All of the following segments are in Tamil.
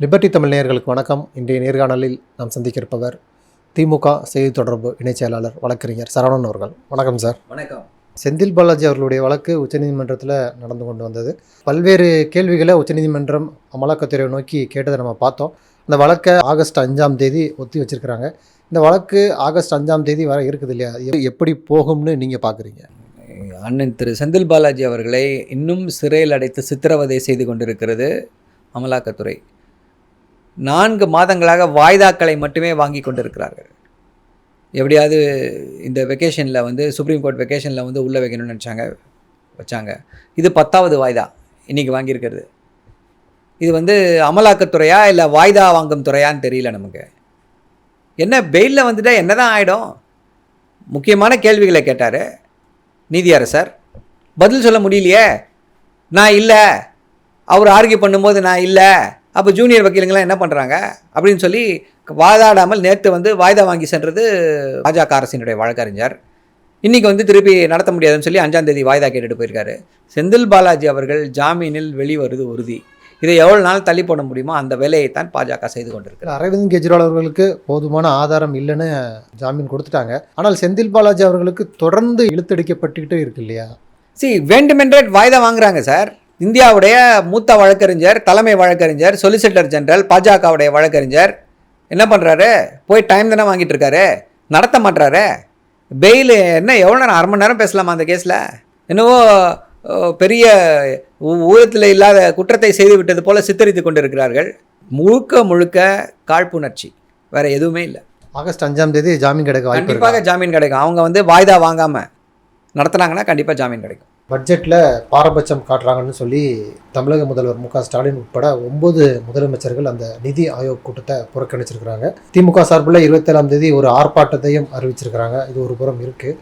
லிபர்டி தமிழ் நேயர்களுக்கு வணக்கம். இன்றைய நேர்காணலில் நாம் சந்திக்க இருப்பவர் திமுக செய்தி தொடர்பு இணைச் செயலாளர் வழக்கறிஞர் சரவணன் அவர்கள். வணக்கம் சார். வணக்கம். செந்தில் பாலாஜி அவர்களுடைய வழக்கு உச்சநீதிமன்றத்தில் நடந்து கொண்டு வந்தது. பல்வேறு கேள்விகளை உச்சநீதிமன்றம் அமலாக்கத்துறையை நோக்கி கேட்டதை நம்ம பார்த்தோம். இந்த வழக்கை ஆகஸ்ட் அஞ்சாம் தேதி ஒத்தி வச்சிருக்கிறாங்க. இந்த வழக்கு ஆகஸ்ட் அஞ்சாம் தேதி வர இருக்குது இல்லையா? எப்படி போகும்னு நீங்கள் பார்க்குறீங்க அண்ணன் திரு செந்தில் பாலாஜி அவர்களை இன்னும் சிறையில் அடைத்து சித்திரவதை செய்து கொண்டிருக்கிறது அமலாக்கத்துறை. நான்கு மாதங்களாக வாய்தாக்களை மட்டுமே வாங்கி கொண்டிருக்கிறார்கள். எப்படியாவது இந்த வெக்கேஷனில் வந்து சுப்ரீம் கோர்ட் வெக்கேஷனில் வந்து உள்ளே வைக்கணும்னு நினச்சாங்க வச்சாங்க. இது பத்தாவது வாய்தா இன்றைக்கி வாங்கியிருக்கிறது. இது வந்து அமலாக்கத்துறையா இல்லை வாய்தா வாங்கும் துறையான்னு தெரியல நமக்கு. என்ன பெயிலில் வந்துட்டால் என்ன தான் ஆகிடும் முக்கியமான கேள்விகளை கேட்டார் நீதியரசர். பதில் சொல்ல முடியலையே? நான் இல்லை. அவர் ஆர்கியூ பண்ணும்போது நான் இல்லை. அப்போ ஜூனியர் வக்கீலுங்களாம் என்ன பண்ணுறாங்க அப்படின்னு சொல்லி வாதாடாமல் நேற்று வந்து வாய்தா வாங்கி சென்றது பாஜக அரசினுடைய வழக்கறிஞர். இன்றைக்கி வந்து திருப்பி நடத்த முடியாதுன்னு சொல்லி அஞ்சாம் தேதி வாய்தா கேட்டுட்டு போயிருக்காரு. செந்தில் பாலாஜி அவர்கள் ஜாமீனில் வெளிவருது உறுதி. இதை எவ்வளோ நாள் தள்ளி போட முடியுமோ அந்த வேலையை தான் பாஜக செய்து கொண்டிருக்கு அரவிந்த் கெஜ்ரிவால் அவர்களுக்கு போதுமான ஆதாரம் இல்லைன்னு ஜாமீன் கொடுத்துட்டாங்க. ஆனால் செந்தில் பாலாஜி அவர்களுக்கு தொடர்ந்து இழுத்தடிக்கப்பட்டுக்கிட்டே இருக்கு இல்லையா? சி வேண்டுமென்றே வாய்தா வாங்குறாங்க சார். இந்தியாவுடைய மூத்த வழக்கறிஞர் தலைமை வழக்கறிஞர் சொலிசிட்டர் ஜெனரல் பாஜகவுடைய வழக்கறிஞர். என்ன பண்ணுறாரு போய் டைம் தானே வாங்கிட்டு இருக்காரு. நடத்த மாட்டுறாரு பெயில் என்ன எவ்வளோ நேரம் அரை மணி நேரம் பேசலாமா அந்த கேஸில் என்னவோ பெரிய ஊரத்தில் இல்லாத குற்றத்தை செய்து விட்டது போல சித்தரித்து கொண்டிருக்கிறார்கள். முழுக்க முழுக்க காழ்ப்புணர்ச்சி. வேற எதுவுமே இல்லை. ஆகஸ்ட் அஞ்சாம் தேதி ஜாமீன் கிடைக்க வாய்ப்பு இருக்கு? கண்டிப்பாக ஜாமீன் கிடைக்கும். அவங்க வந்து வாய்தா வாங்காமல் நடத்துனாங்கன்னா கண்டிப்பாக ஜாமீன் கிடைக்கும். பட்ஜெட்டில் பாரபட்சம் காட்டுறாங்கன்னு சொல்லி தமிழக முதல்வர் மு ஸ்டாலின் உட்பட ஒன்பது முதலமைச்சர்கள் அந்த நிதி ஆயோக் கூட்டத்தை புறக்கணிச்சிருக்கிறாங்க. திமுக சார்பில் இருபத்தேழாம் தேதி ஒரு ஆர்ப்பாட்டத்தையும் அறிவிச்சிருக்கிறாங்க. இது ஒரு புறம் இருக்குது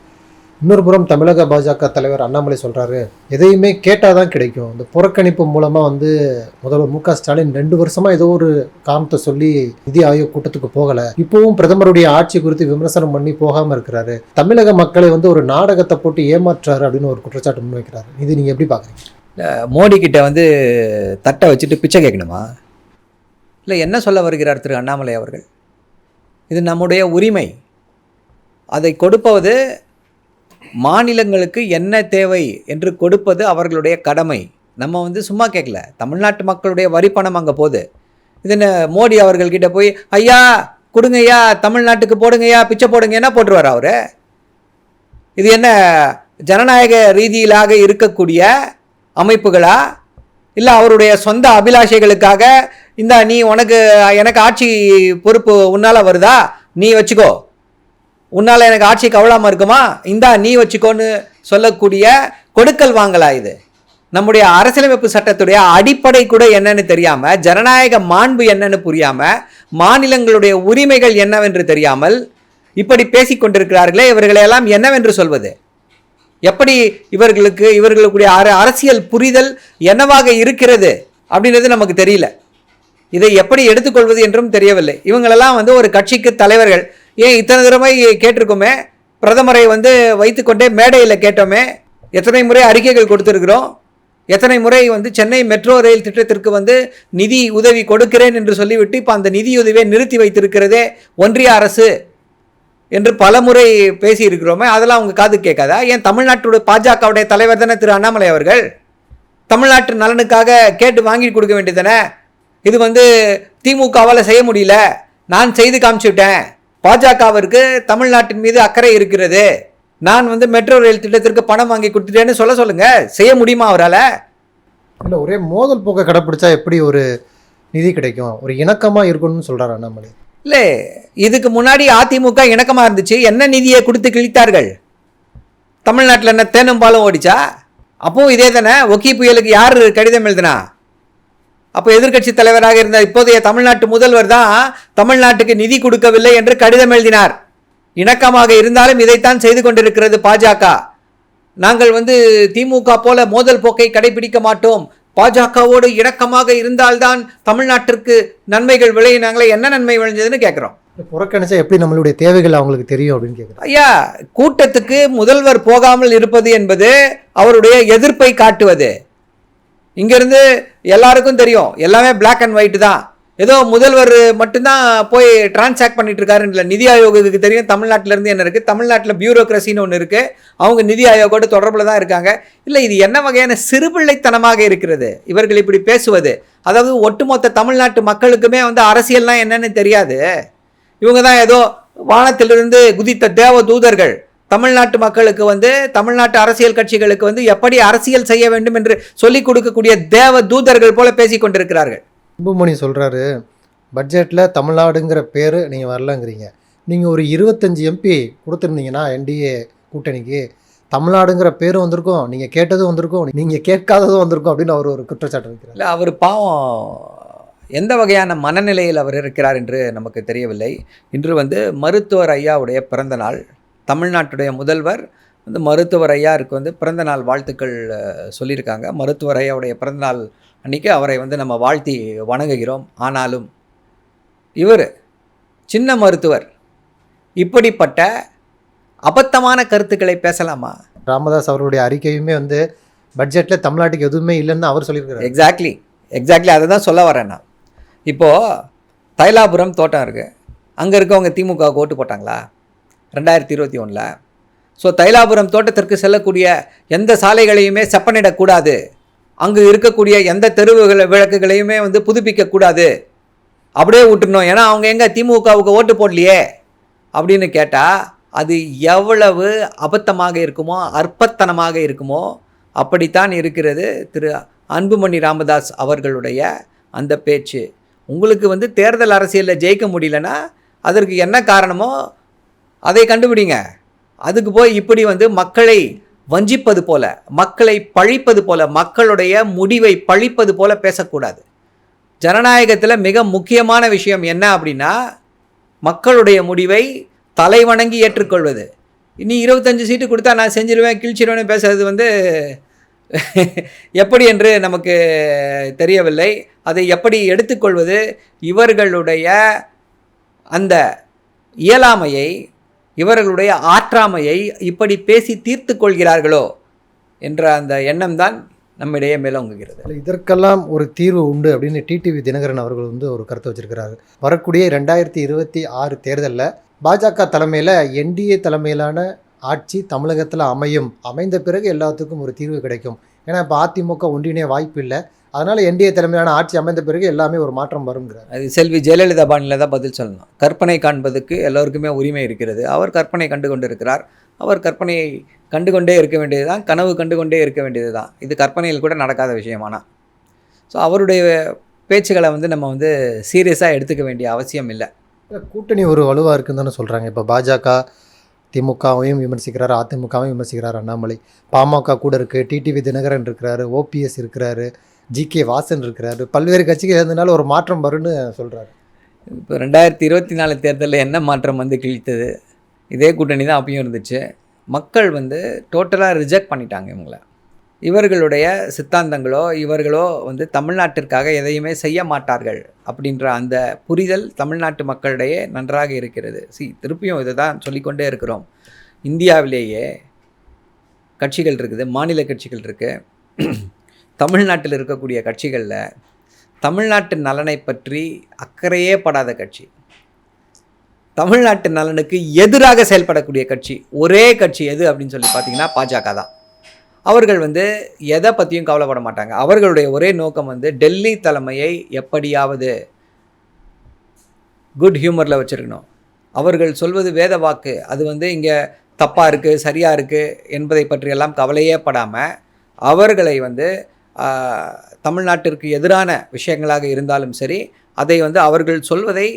இன்னொரு புறம் தமிழக பாஜக தலைவர் அண்ணாமலை சொல்கிறாரு எதையுமே கேட்டால் தான் கிடைக்கும். இந்த புறக்கணிப்பு மூலமாக வந்து முதல்வர் மு க ஸ்டாலின் ரெண்டு வருஷமாக ஏதோ ஒரு காரணத்தை சொல்லி நிதி ஆயோக் கூட்டத்துக்கு போகலை. இப்போவும் பிரதமருடைய ஆட்சி குறித்து விமர்சனம் பண்ணி போகாமல் இருக்கிறாரு. தமிழக மக்களை வந்து ஒரு நாடகத்தை போட்டு ஏமாற்றுறாரு அப்படின்னு ஒரு குற்றச்சாட்டு முன்வைக்கிறாரு. இது நீங்கள் எப்படி பார்க்குறீங்க மோடி கிட்ட வந்து தட்டை வச்சுட்டு பிச்சை கேட்கணுமா? இல்லை என்ன சொல்ல வருகிறார் திரு அண்ணாமலை அவர்கள்? இது நம்முடைய உரிமை. அதை கொடுப்பது மாநிலங்களுக்கு என்ன தேவை என்று கொடுப்பது அவர்களுடைய கடமை. நம்ம வந்து சும்மா கேட்கல தமிழ்நாட்டு மக்களுடைய வரி பணம் அங்கே போகுது. இதுன்னு மோடி அவர்கள்கிட்ட போய் ஐயா கொடுங்கய்யா தமிழ்நாட்டுக்கு போடுங்கய்யா பிச்சை போடுங்கன்னா போட்டுருவார் அவர்? இது என்ன ஜனநாயக ரீதியிலாக இருக்கக்கூடிய அமைப்புகளா? இல்லை அவருடைய சொந்த அபிலாஷைகளுக்காக இந்த நீ உனக்கு எனக்கு ஆட்சி பொறுப்பு உன்னால் வருதா? நீ வச்சுக்கோ. உன்னால் எனக்கு ஆட்சி கவலாமல் இருக்குமா? இந்தா நீ வச்சுக்கோன்னு சொல்லக்கூடிய கொடுக்கல் வாங்கலா இது? நம்முடைய அரசியலமைப்பு சட்டத்துடைய அடிப்படை கூட என்னன்னு தெரியாமல் ஜனநாயக மாண்பு என்னன்னு புரியாமல் மாநிலங்களுடைய உரிமைகள் என்னவென்று தெரியாமல் இப்படி பேசிக்கொண்டிருக்கிறார்களே இவர்களையெல்லாம் என்னவென்று சொல்வது? எப்படி இவர்களுக்கு இவர்களுக்குடைய அர- அரசியல் புரிதல் என்னவாக இருக்கிறது அப்படின்றது நமக்கு தெரியல. இதை எப்படி எடுத்துக்கொள்வது என்றும் தெரியவில்லை. இவங்களெல்லாம் வந்து ஒரு கட்சிக்கு தலைவர்கள். ஏன் இத்தனை தடவை கேட்டிருக்கோமே? பிரதமரை வந்து வைத்துக்கொண்டே மேடையில் கேட்டோமே. எத்தனை முறை அறிக்கைகள் கொடுத்துருக்கிறோம். எத்தனை முறை வந்து சென்னை மெட்ரோ ரயில் திட்டத்திற்கு வந்து நிதி உதவி கொடுக்கிறேன் என்று சொல்லிவிட்டு இப்போ அந்த நிதியுதவியை நிறுத்தி வைத்திருக்கிறதே ஒன்றிய அரசு என்று பலமுறை பேசியிருக்கிறோமே. அதெல்லாம் அவங்க காது கேட்காதா? ஏன் தமிழ்நாட்டுடைய பாஜகவுடைய தலைவர் தானே திரு அண்ணாமலை அவர்கள்? தமிழ்நாட்டு நலனுக்காக கேட்டு வாங்கி கொடுக்க வேண்டியதானே இது வந்து திமுகவால் செய்ய முடியல. நான் செய்து காமிச்சுட்டேன். பாஜகவிற்கு தமிழ்நாட்டின் மீது அக்கறை இருக்கிறது. நான் வந்து மெட்ரோ ரயில் திட்டத்திற்கு பணம் வாங்கி கொடுத்துட்டேன்னு சொல்ல சொல்லுங்க. செய்ய முடியுமா அவரால்? இல்லை ஒரே மோதல் போக்கை கடைப்பிடிச்சா எப்படி ஒரு நிதி கிடைக்கும்? ஒரு இணக்கமாக இருக்கணும்னு சொல்கிறாரு அண்ணாமலை. இல்லை இதுக்கு முன்னாடி அதிமுக இணக்கமாக இருந்துச்சு. என்ன நிதியை கொடுத்து கிழித்தார்கள்? தமிழ்நாட்டில் என்ன தேனும் பாலும் ஓடிச்சா? அப்பவும் இதே தானே ஒக்கி புயலுக்கு யார் கடிதம் எழுதுனா? அப்போ எதிர்க்கட்சி தலைவராக இருந்த இப்போதைய தமிழ்நாட்டு முதல்வர் தான் தமிழ்நாட்டுக்கு நிதி கொடுக்கவில்லை என்று கடிதம் எழுதினார். இணக்கமாக இருந்தாலும் இதைத்தான் செய்து கொண்டிருக்கிறது பாஜக. நாங்கள் வந்து திமுக போல மோதல் போக்கை கடைபிடிக்க மாட்டோம். பாஜகவோடு இணக்கமாக இருந்தால்தான் தமிழ்நாட்டிற்கு நன்மைகள் விளையினாங்களே என்ன நன்மை விளைஞ்சதுன்னு கேட்குறோம் புறக்கணிச்சா எப்படி நம்மளுடைய தேவைகள் அவங்களுக்கு தெரியும் அப்படின்னு கேட்குறேன் ஐயா கூட்டத்துக்கு முதல்வர் போகாமல் இருப்பது என்பது அவருடைய எதிர்ப்பை காட்டுவது. இங்கேருந்து எல்லாருக்கும் தெரியும். எல்லாமே பிளாக் அண்ட் ஒயிட் தான். ஏதோ முதல்வர் மட்டும்தான் போய் டிரான்சாக்ட் பண்ணிட்டு இருக்காருன்னு இல்லை நிதி ஆயோகுக்கு தெரியும். தமிழ்நாட்டிலேருந்து என்ன இருக்குது தமிழ்நாட்டில் பியூரோக்ரஸின்னு ஒன்று இருக்குது அவங்க நிதி ஆயோகோட தொடர்பில் தான் இருக்காங்க. இல்லை இது என்ன வகையான சிறுபிள்ளைத்தனமாக இருக்கிறது? இவர்கள் இப்படி பேசுவது. அதாவது ஒட்டுமொத்த தமிழ்நாட்டு மக்களுக்குமே வந்து அரசியல்லாம் என்னன்னு தெரியாது. இவங்க தான் ஏதோ வானத்திலிருந்து குதித்த தேவ தூதர்கள் தமிழ்நாட்டு மக்களுக்கு வந்து தமிழ்நாட்டு அரசியல் கட்சிகளுக்கு வந்து எப்படி அரசியல் செய்ய வேண்டும் என்று சொல்லிக் கொடுக்கக்கூடிய தேவ தூதர்கள் போல பேசிக் கொண்டிருக்கிறார்கள். அன்புமணி சொல்கிறாரு பட்ஜெட்டில் தமிழ்நாடுங்கிற பேர் நீங்கள் வரலங்கிறீங்க. நீங்கள் ஒரு இருபத்தஞ்சி எம்பி கொடுத்துருந்தீங்கன்னா என்டிஏ கூட்டணிக்கு தமிழ்நாடுங்கிற பேரும் வந்திருக்கும். நீங்கள் கேட்டதும் வந்திருக்கும். நீங்கள் கேட்காததும் வந்திருக்கும். அப்படின்னு அவர் ஒரு குற்றச்சாட்டு வைக்கிறார். இல்லை அவர் பாவம். எந்த வகையான மனநிலையில் அவர் இருக்கிறார் என்று நமக்கு தெரியவில்லை. இன்று வந்து மருத்துவர் ஐயாவுடைய பிறந்த நாள். தமிழ்நாட்டுடைய முதல்வர் வந்து மருத்துவர் ஐயாருக்கு வந்து பிறந்த நாள் வாழ்த்துக்கள் சொல்லியிருக்காங்க. மருத்துவர் ஐயாவுடைய பிறந்த நாள் அன்றைக்கி அவரை வந்து நம்ம வாழ்த்தி வணங்குகிறோம். ஆனாலும் இவர் சின்ன மருத்துவர் இப்படிப்பட்ட அபத்தமான கருத்துக்களை பேசலாமா? ராமதாஸ் அவருடைய அறிக்கையுமே வந்து பட்ஜெட்டில் தமிழ்நாட்டுக்கு எதுவுமே இல்லைன்னு அவர் சொல்லியிருக்கிறார். எக்ஸாக்ட்லி எக்ஸாக்ட்லி அதை தான் சொல்ல வரேன் நான். இப்போது தைலாபுரம் தோட்டம் இருக்குது அங்கே இருக்கவங்க திமுக ஓட்டு போட்டாங்களா? ரெண்டாயிரத்தி இருபத்தி ஒன்றில் ஸோ தைலாபுரம் தோட்டத்திற்கு செல்லக்கூடிய எந்த சாலைகளையுமே செப்பனிடக்கூடாது. அங்கு இருக்கக்கூடிய எந்த தெருவுகள் விளக்குகளையுமே வந்து புதுப்பிக்கக்கூடாது. அப்படியே விட்டுறணும் ஏன்னா அவங்க எங்கே திமுகவுக்கு ஓட்டு போடலையே? அப்படின்னு கேட்டால் அது எவ்வளவு அபத்தமாக இருக்குமோ அற்பத்தனமாக இருக்குமோ அப்படித்தான் இருக்கிறது திரு அன்புமணி ராமதாஸ் அவர்களுடைய அந்த பேச்சு. உங்களுக்கு வந்து தேர்தல் அரசியலில் ஜெயிக்க முடியலன்னா அதற்கு என்ன காரணமோ அதை கண்டுபிடிங்க. அதுக்கு போய் இப்படி வந்து மக்களை வஞ்சிப்பது போல மக்களை பழிப்பது போல மக்களுடைய முடிவை பழிப்பது போல பேசக்கூடாது. ஜனநாயகத்தில் மிக முக்கியமான விஷயம் என்ன அப்படின்னா மக்களுடைய முடிவை தலைவணங்கி ஏற்றுக்கொள்வது. இனி இருபத்தஞ்சு சீட்டு கொடுத்தா நான் செஞ்சிருவேன் கிழிச்சிருவேன்னு பேசுறது வந்து எப்படி என்று நமக்கு தெரியவில்லை. அதை எப்படி எடுத்துக்கொள்வது? இவர்களுடைய அந்த இயலாமையை இவர்களுடைய ஆற்றாமையை இப்படி பேசி தீர்த்து கொள்கிறார்களோ என்ற அந்த எண்ணம் தான் நம்மிடையே மேலோங்குகிறது. இதற்கெல்லாம் ஒரு தீர்வு உண்டு அப்படின்னு டிடிவி தினகரன் அவர்கள் வந்து ஒரு கருத்து வச்சிருக்கிறாரு. வரக்கூடிய ரெண்டாயிரத்தி இருபத்தி ஆறு தேர்தலில் பாஜக தலைமையில் என்டிஏ தலைமையிலான ஆட்சி தமிழகத்தில் அமையும். அமைந்த பிறகு எல்லாத்துக்கும் ஒரு தீர்வு கிடைக்கும். ஏன்னா இப்போ அதிமுக ஒன்றிணைய வாய்ப்பு இல்லை. அதனால் என்டிஏ தலைமையிலான ஆட்சி அமைந்த பிறகு எல்லாமே ஒரு மாற்றம் வருங்கிறார் அது செல்வி ஜெயலலிதா பாணியில் தான் பதில் சொல்லணும். கற்பனை காண்பதுக்கு எல்லோருக்குமே உரிமை இருக்கிறது. அவர் கற்பனை கண்டு கொண்டிருக்கிறார். அவர் கற்பனையை கண்டு கொண்டே இருக்க வேண்டியது தான் கனவு கண்டு கொண்டே இருக்க வேண்டியது தான். இது கற்பனையில் கூட நடக்காத விஷயமானா ஸோ அவருடைய பேச்சுகளை வந்து நம்ம வந்து சீரியஸாக எடுத்துக்க வேண்டிய அவசியம் இல்லை. இல்ல, கூட்டணி ஒரு வலுவாக இருக்குன்னு தானே சொல்கிறாங்க இப்போ பாஜக திமுகவையும் விமர்சிக்கிறார் அதிமுகவையும் விமர்சிக்கிறார் அண்ணாமலை. பாமக கூட இருக்குது டிடிவி தினகரன் இருக்கிறாரு ஓபிஎஸ் இருக்கிறாரு ஜி கே வாசன் இருக்கிறாரு. பல்வேறு கட்சிகள் இருந்தனால ஒரு மாற்றம் வரும்னு சொல்கிறாரு இப்போ ரெண்டாயிரத்தி இருபத்தி நாலு தேர்தலில் என்ன மாற்றம் வந்து கிழித்தது? இதே கூட்டணி தான் அப்பயும் இருந்துச்சு. மக்கள் வந்து டோட்டலாக ரிஜெக்ட் பண்ணிட்டாங்க இவங்களை. இவர்களுடைய சித்தாந்தங்களோ இவர்களோ வந்து தமிழ்நாட்டிற்காக எதையுமே செய்ய மாட்டார்கள் அப்படின்ற அந்த புரிதல் தமிழ்நாட்டு மக்களிடையே நன்றாக இருக்கிறது. சி திருப்பியும் இதை தான் சொல்லிக்கொண்டே இருக்கிறோம். இந்தியாவிலேயே கட்சிகள் இருக்குது மாநில கட்சிகள் இருக்குது தமிழ்நாட்டில் இருக்கக்கூடிய கட்சிகளில் தமிழ்நாட்டு நலனை பற்றி அக்கறையே படாத கட்சி. தமிழ்நாட்டு நலனுக்கு எதிராக செயல்படக்கூடிய கட்சி ஒரே கட்சி எது அப்படின்னு சொல்லி பார்த்தீங்கன்னா பாஜக தான். அவர்கள் வந்து எதை பற்றியும் கவலைப்பட மாட்டாங்க. அவர்களுடைய ஒரே நோக்கம் வந்து டெல்லி தலைமையை எப்படியாவது குட் ஹியூமரில் வச்சுருக்கணும். அவர்கள் சொல்வது வேத வாக்கு. அது வந்து இங்கே தப்பாக இருக்குது சரியாக இருக்குது என்பதை பற்றியெல்லாம் கவலையே படாமல் அவர்களை வந்து தமிழ்நாட்டிற்கு எதிரான விஷயங்களாக இருந்தாலும் சரி அதை வந்து அவர்கள் சொல்வதை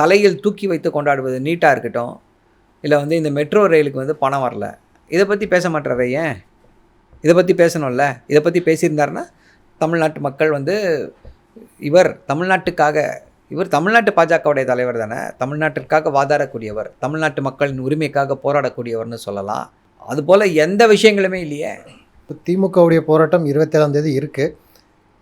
தலையில் தூக்கி வைத்து கொண்டாடுவது நீட்டாக இருக்கட்டும். இல்லை வந்து இந்த மெட்ரோ ரயிலுக்கு வந்து பணம் வரல. இதை பற்றி பேச மாட்டாரே ஏன்? இதை பற்றி பேசணும்ல? இதை பற்றி பேசியிருந்தாருன்னா தமிழ்நாட்டு மக்கள் வந்து இவர் தமிழ்நாட்டுக்காக இவர் தமிழ்நாட்டு பாஜகவுடைய தலைவர் தானே தமிழ்நாட்டிற்காக வாதாடக்கூடியவர் தமிழ்நாட்டு மக்களின் உரிமைக்காக போராடக்கூடியவர்னு சொல்லலாம். அதுபோல் எந்த விஷயங்களுமே இல்லையே. இப்போ திமுகவுடைய போராட்டம் இருபத்தேழாம் தேதி இருக்குது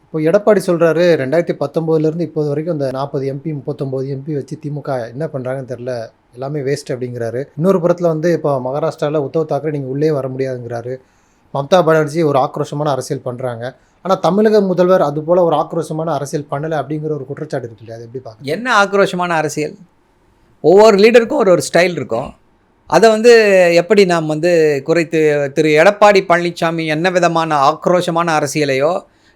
இப்போ எடப்பாடி சொல்கிறாரு ரெண்டாயிரத்தி பத்தொம்போதுலேருந்து இப்போது வரைக்கும் இந்த நாற்பது எம்பி முப்பத்தொம்போது எம்பி வச்சு திமுக என்ன பண்ணுறாங்கன்னு தெரில எல்லாமே வேஸ்ட் அப்படிங்கிறாரு. இன்னொரு புறத்தில் வந்து இப்போ மகாராஷ்டிராவில் உத்தவ் தாக்கரே நீங்கள் உள்ளே வர முடியாதுங்கிறாரு. மம்தா பானர்ஜி ஒரு ஆக்ரோஷமான அரசியல் பண்ணுறாங்க ஆனால் தமிழக முதல்வர் அது போல் ஒரு ஆக்ரோஷமான அரசியல் பண்ணலை அப்படிங்கிற ஒரு குற்றச்சாட்டு இருக்கு இல்லையா? அது எப்படி பார்க்க என்ன ஆக்ரோஷமான அரசியல்? ஒவ்வொரு லீடருக்கும் ஒரு ஒரு ஸ்டைல் இருக்கும். அதை வந்து எப்படி நாம் வந்து குறைத்து திரு எடப்பாடி பழனிசாமி என்ன விதமான ஆக்ரோஷமான அரசியலையோ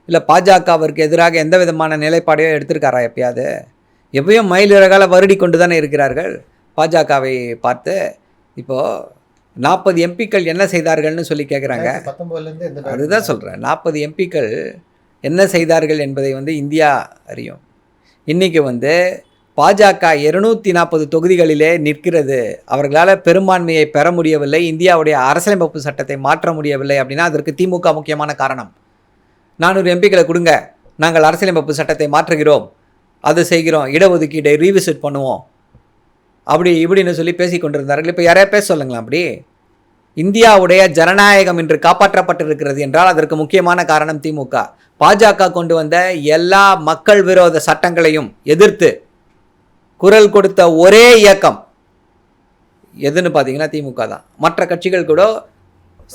இல்லை பாஜகவிற்கு எதிராக எந்த விதமான நிலைப்பாடையோ எடுத்திருக்காரா எப்பயாவது? எப்பயும் மயிலிறகால வருடி கொண்டு தானே இருக்கிறார்கள். பாஜகவை பார்த்து இப்போது நாற்பது எம்பிக்கள் என்ன செய்தார்கள்னு சொல்லி கேட்குறாங்க அதுதான் சொல்கிறேன் நாற்பது எம்பிக்கள் என்ன செய்தார்கள் என்பதை வந்து இந்தியா அறியும். இன்றைக்கி வந்து பாஜக இருநூத்தி நாற்பது தொகுதிகளிலே நிற்கிறது. அவர்களால் பெரும்பான்மையை பெற முடியவில்லை. இந்தியாவுடைய அரசியலமைப்பு சட்டத்தை மாற்ற முடியவில்லை அப்படின்னா அதற்கு திமுக முக்கியமான காரணம். நானூறு எம்பிக்களை கொடுங்க. நாங்கள் அரசியலமைப்பு சட்டத்தை மாற்றுகிறோம். அது செய்கிறோம். இடஒதுக்கீடை ரீவிசிட் பண்ணுவோம். அப்படி இப்படின்னு சொல்லி பேசி கொண்டிருந்தார்கள் இப்போ யாரையா பேச சொல்லுங்களேன் அப்படி. இந்தியாவுடைய ஜனநாயகம் இன்று காப்பாற்றப்பட்டிருக்கிறது என்றால் அதற்கு முக்கியமான காரணம் திமுக. பாஜக கொண்டு வந்த எல்லா மக்கள் விரோத சட்டங்களையும் எதிர்த்து குரல் கொடுத்த ஒரே இயக்கம் எதுன்னு பார்த்தீங்கன்னா திமுக தான். மற்ற கட்சிகள் கூட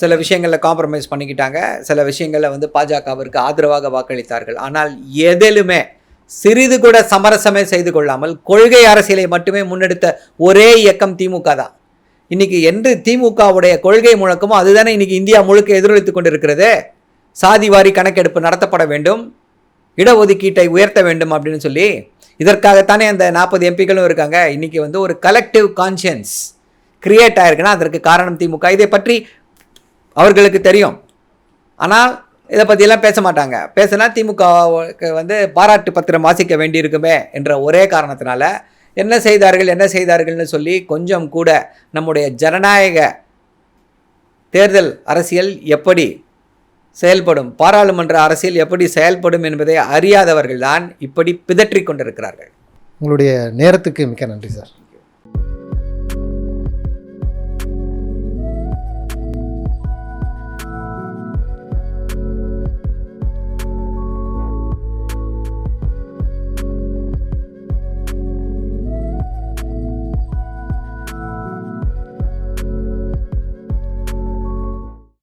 சில விஷயங்களில் காம்ப்ரமைஸ் பண்ணிக்கிட்டாங்க. சில விஷயங்களில் வந்து பாஜகவிற்கு ஆதரவாக வாக்களித்தார்கள். ஆனால் எதிலுமே சிறிது கூட சமரசமே செய்து கொள்ளாமல் கொள்கை அரசியலை மட்டுமே முன்னெடுத்த ஒரே இயக்கம் திமுக தான். இன்னைக்கு என்று திமுகவுடைய கொள்கை முழக்கமோ அதுதானே இன்னைக்கு இந்தியா முழுக்க எதிரொலித்து கொண்டிருக்கிறது. சாதிவாரி கணக்கெடுப்பு நடத்தப்பட வேண்டும். இடஒதுக்கீட்டை உயர்த்த வேண்டும் அப்படின்னு சொல்லி இதற்காகத்தானே அந்த நாற்பது எம்பிக்களும் இருக்காங்க. இன்றைக்கி வந்து ஒரு கலெக்டிவ் கான்ஷியன்ஸ் கிரியேட் ஆயிருக்குன்னா அதற்கு காரணம் திமுக. இதை பற்றி அவர்களுக்கு தெரியும். ஆனால் இதை பற்றியெல்லாம் பேச மாட்டாங்க. பேசினா திமுகவுக்கு வந்து பாராட்டு பத்திரம் வாசிக்க வேண்டியிருக்குமே என்ற ஒரே காரணத்தினால என்ன செய்தார்கள் என்ன செய்தார்கள்னு சொல்லி கொஞ்சம் கூட நம்முடைய ஜனநாயக தேர்தல் அரசியல் எப்படி செயல்படும் பாராளுமன்ற அரசியல் எப்படி செயல்படும் என்பதை அறியாதவர்கள்தான் இப்படி பிதற்றி கொண்டிருக்கிறார்கள். உங்களுடைய நேரத்துக்கு மிக்க நன்றி சார்.